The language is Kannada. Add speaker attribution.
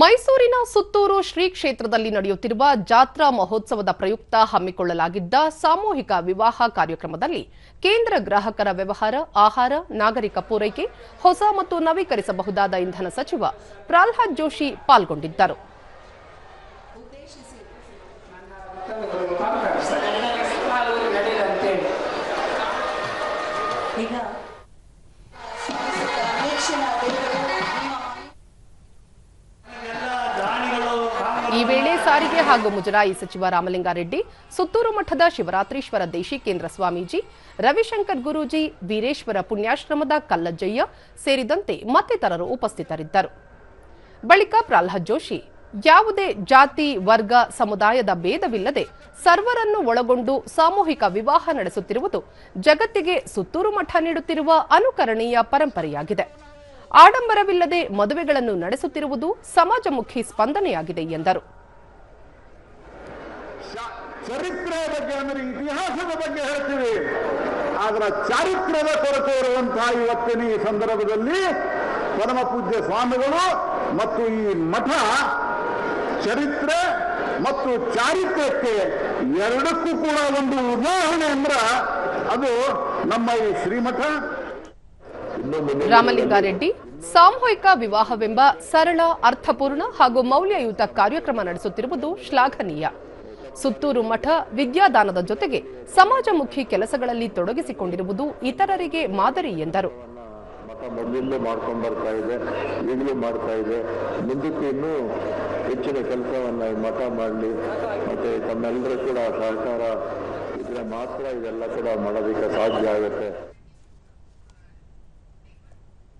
Speaker 1: ಮೈಸೂರಿನ ಸುತ್ತೂರು ಶ್ರೀ ಕ್ಷೇತ್ರದಲ್ಲಿ ನಡೆಯುತ್ತಿರುವ ಜಾತ್ರಾ ಮಹೋತ್ಸವದ ಪ್ರಯುಕ್ತ ಹಮ್ಮಿಕೊಳ್ಳಲಾಗಿದ್ದ ಸಾಮೂಹಿಕ ವಿವಾಹ ಕಾರ್ಯಕ್ರಮದಲ್ಲಿ ಕೇಂದ್ರ ಗ್ರಾಹಕರ ವ್ಯವಹಾರ, ಆಹಾರ, ನಾಗರಿಕ ಪೂರೈಕೆ, ಹೊಸ ಮತ್ತು ನವೀಕರಿಸಬಹುದಾದ ಇಂಧನ ಸಚಿವ ಪ್ರಹ್ಲಾದ್ ಜೋಶಿ ಪಾಲ್ಗೊಂಡಿದ್ದರು.
Speaker 2: ಈಗ
Speaker 1: ವೇಳೆ ಸಾರಿಗೆ ಹಾಗೂ ಮುಜರಾಯಿ ಸಚಿವ ರಾಮಲಿಂಗಾರೆಡ್ಡಿ, ಸುತ್ತೂರು ಮಠದ ಶಿವರಾತ್ರೀಶ್ವರ ದೇಶಿಕೇಂದ್ರ ಸ್ವಾಮೀಜಿ, ರವಿಶಂಕರ್ ಗುರೂಜಿ, ವೀರೇಶ್ವರ ಪುಣ್ಯಾಶ್ರಮದ ಕಲ್ಲಜ್ಜಯ್ಯ ಸೇರಿದಂತೆ ಮತ್ತಿತರರು ಉಪಸ್ಥಿತರಿದ್ದರು. ಬಳಿಕ ಪ್ರಹ್ಲಾದ್ ಜೋಶಿ, ಯಾವುದೇ ಜಾತಿ, ವರ್ಗ, ಸಮುದಾಯದ ಭೇದವಿಲ್ಲದೆ ಸರ್ವರನ್ನು ಒಳಗೊಂಡು ಸಾಮೂಹಿಕ ವಿವಾಹ ನಡೆಸುತ್ತಿರುವುದು ಜಗತ್ತಿಗೆ ಸುತ್ತೂರು ಮಠ ನೀಡುತ್ತಿರುವ ಅನುಕರಣೀಯ ಪರಂಪರೆಯಾಗಿದೆ. ಆಡಂಬರವಿಲ್ಲದೆ ಮದುವೆಗಳನ್ನು ನಡೆಸುತ್ತಿರುವುದು ಸಮಾಜಮುಖಿ ಸ್ಪಂದನೆಯಾಗಿದೆ ಎಂದರು.
Speaker 3: ಚರಿತ್ರೆಯ ಬಗ್ಗೆ ಅಂದರೆ ಇತಿಹಾಸದ ಬಗ್ಗೆ ಹೇಳ್ತೀವಿ. ಅದರ ಚಾರಿತ್ರ್ಯದ ಕೊರತೆ ಇರುವಂತಹ ಇವತ್ತಿನ ಈ ಸಂದರ್ಭದಲ್ಲಿ ಪರಮ ಪೂಜ್ಯ ಸ್ವಾಮಿಗಳು ಮತ್ತು ಈ ಮಠ ಚರಿತ್ರೆ ಮತ್ತು ಚಾರಿತ್ರ್ಯಕ್ಕೆ ಎರಡಕ್ಕೂ ಕೂಡ ಒಂದು ಉದಾಹರಣೆ ಅಂದ್ರ ಅದು ನಮ್ಮ ಈ ಶ್ರೀಮಠ.
Speaker 1: ರಾಮಲಿಂಗಾರೆಡ್ಡಿ. ಸಾಮೂಹಿಕ ವಿವಾಹವೆಂಬ ಸರಳ, ಅರ್ಥಪೂರ್ಣ ಹಾಗೂ ಮೌಲ್ಯಯುತ ಕಾರ್ಯಕ್ರಮ ನಡೆಸುತ್ತಿರುವುದು ಶ್ಲಾಘನೀಯ. ಸುತ್ತೂರು ಮಠ ವಿದ್ಯಾದಾನದ ಜೊತೆಗೆ ಸಮಾಜಮುಖಿ ಕೆಲಸಗಳಲ್ಲಿ ತೊಡಗಿಸಿಕೊಂಡಿರುವುದು ಇತರರಿಗೆ ಮಾದರಿ ಎಂದರು.
Speaker 4: ಮಠ ಮಾಡ್ಕೊಂಡು ಬರ್ತಾ ಇದೆ, ಈಗಲೂ ಮಾಡ್ತಾ ಇದೆ. ಮುಂದಕ್ಕೆ ಹೆಚ್ಚಿನ ಕೆಲಸವನ್ನ ಮಠ ಮಾಡಲಿ, ಮತ್ತೆ ತಮ್ಮೆಲ್ಲರೂ ಕೂಡ ಸಹಕಾರ ಇದ್ರೆ ಮಾತ್ರ ಇದೆಲ್ಲ ಕೂಡ ಮಾಡೋದಕ್ಕೆ ಸಾಧ್ಯ ಆಗುತ್ತೆ.